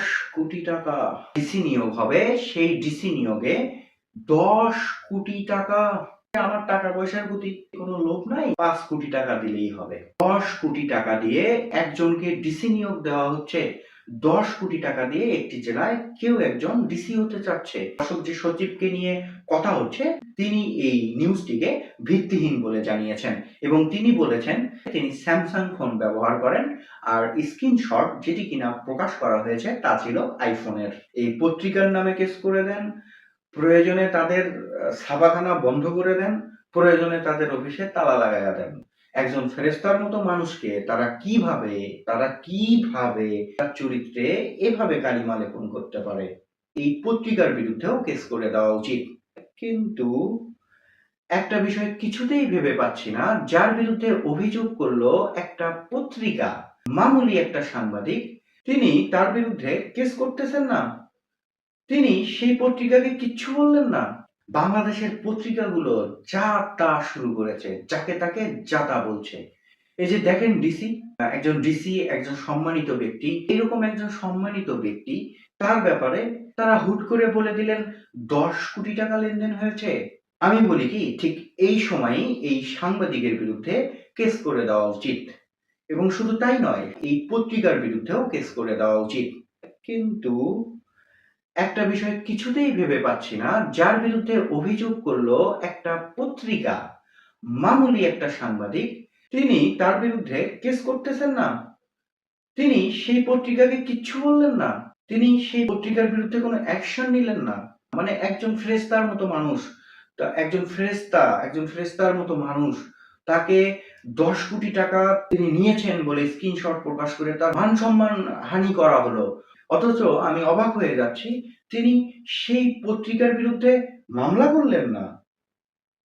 দশ কোটি টাকা ডিসি নিয়োগ হবে, সেই ডিসি নিয়োগে দশ কোটি টাকা। আমার টাকা পয়সার প্রতি কোনো লোভ নাই, পাঁচ কোটি টাকা দিলেই হবে। দশ কোটি টাকা দিয়ে একজনকে ডিসি নিয়োগ দেওয়া হচ্ছে দশ কোটি টাকা দিয়ে একটি জেলায় কেউ একজন ডিসি হতে চাচ্ছে। অশোক যে সচিবকে নিয়ে কথা হচ্ছে, তিনি এই নিউজটিকে ভিত্তিহীন বলে জানিয়েছেন এবং তিনি বলেছেন, তিনি স্যামসাং ফোন ব্যবহার করেন আর স্ক্রিনশট যেটি কিনা প্রকাশ করা হয়েছে তা ছিল আইফোনের। এই পত্রিকার নামে কেস করে দেন, প্রয়োজনে তাদের ছাপাখানা বন্ধ করে দেন, প্রয়োজনে তাদের অফিসে তালা লাগাইয়া দেন। একজন ফেরেস্তার মতো মানুষকে তারা কীভাবে তারা কীভাবে তার চরিত্রে এভাবে কালিমা লেপন করতে পারে? এই পত্রিকার বিরুদ্ধেও কেস করে দেওয়া উচিত। কিন্তু একটা বিষয় কিছুতেই ভেবে পাচ্ছি না, যার বিরুদ্ধে অভিযোগ করল একটা পত্রিকা, মামুলি একটা সাংবাদিক। তিনি তার বিরুদ্ধে কেস করতেছেন না। তিনি সেই পত্রিকাকে কিচ্ছু বললেন না। বাংলাদেশের পত্রিকাগুলো যা তা শুরু করেছে, যাকে তাকে যা তা বলছে। এই যে দেখেন ডিসি একজন ডিসি একজন সম্মানিত ব্যক্তি, এরকম একজন সম্মানিত ব্যক্তি, তার ব্যাপারে তারা হুট করে বলে দিলেন, দশ কোটি টাকা লেনদেন হয়েছে। আমি বলি কি, ঠিক এই সময়ই এই সাংবাদিকের বিরুদ্ধে কেস করে দেওয়া উচিত। এবং শুধু তাই নয়, এই পত্রিকার বিরুদ্ধেও কেস করে দেওয়া উচিত। কিন্তু একটা বিষয় কিছুতেই ভেবে পাচ্ছি না, যার বিরুদ্ধে অভিযোগ করল একটা পত্রিকা। মামুলি একটা সাংবাদিক, তিনি তার বিরুদ্ধে কেস করতেছেন না। তিনি সেই পত্রিকাকে কিচ্ছু বললেন না। তিনি সেই পত্রিকার বিরুদ্ধে কোনো অ্যাকশন নিলেন না। মানে একজন ফ্রেস্তার মতো মানুষ একজন ফ্রেস্তা একজন ফ্রেস্তার মতো মানুষ, তাকে দশ কোটি টাকা তিনি নিয়েছেন বলে স্ক্রিনশট প্রকাশ করে তার মান সম্মান হানি করা হলো। অথচ আমি অবাক হয়ে যাচ্ছি। তিনি সেই পত্রিকার বিরুদ্ধে মামলা করলেন না।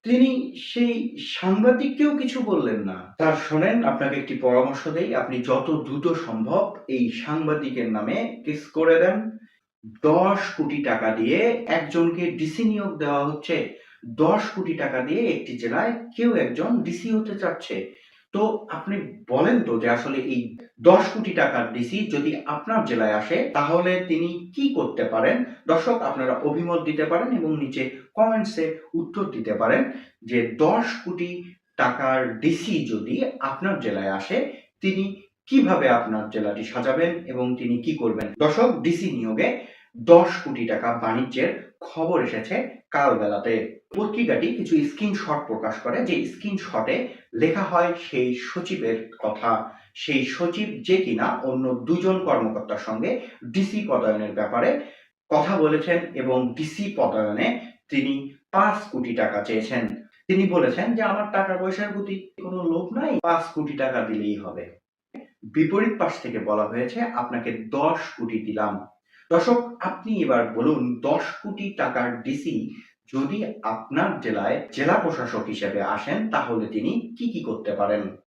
তিনি সেই সাংবাদিককেও কিছু বললেন না। তার শোনেন, আপনাকে একটি পরামর্শ দেই। আপনি যত দ্রুত সম্ভব এই সাংবাদিকের নামে কেস করে দেন। দশ কোটি টাকা দিয়ে একজনকে ডিসি নিয়োগ দেওয়া হচ্ছে। দশ কোটি টাকা দিয়ে একটি জেলায় কেউ একজন ডিসি হতে চাচ্ছে। তো আপনি বলেন তো যে আসলে এই দশ কোটি টাকার ডিসি যদি আপনার জেলায় আসে, তাহলে তিনি কি করতে পারেন? দর্শক, আপনারা অভিমত দিতে পারেন এবং নিচে কমেন্টসে উত্তর দিতে পারেন যে দশ কোটি টাকার ডিসি যদি আপনার জেলায় আসে, তিনি কীভাবে আপনার জেলাটি সাজাবেন এবং তিনি কি করবেন? দর্শক, ডিসি নিয়োগে দশ কোটি টাকা বাণিজ্যের খবর এসেছে কাল বেলাতে পত্রিকাটি কিছু স্ক্রিনশট প্রকাশ করে যে স্ক্রিনশটে লেখা হয় সেই সচিবের কথা। সেই সচিব যে কিনা অন্য দুজন কর্মকর্তার সঙ্গে ডিসি পদায়নের ব্যাপারে কথা বলেছেন এবং ডিসি পদায়নে তিনি পাঁচ কোটি টাকা চেয়েছেন। তিনি বলেছেন যে, আমার টাকা পয়সার প্রতি কোনো লোভ নাই, পাঁচ কোটি টাকা দিলেই হবে। বিপরীত পাশ থেকে বলা হয়েছে, আপনাকে দশ কোটি দিলাম। দর্শক, আপনি এবার বলুন, দশ কোটি টাকার ডিসি যদি আপনার জেলায় জেলা প্রশাসক হিসেবে আসেন, তাহলে তিনি কি কি করতে পারেন?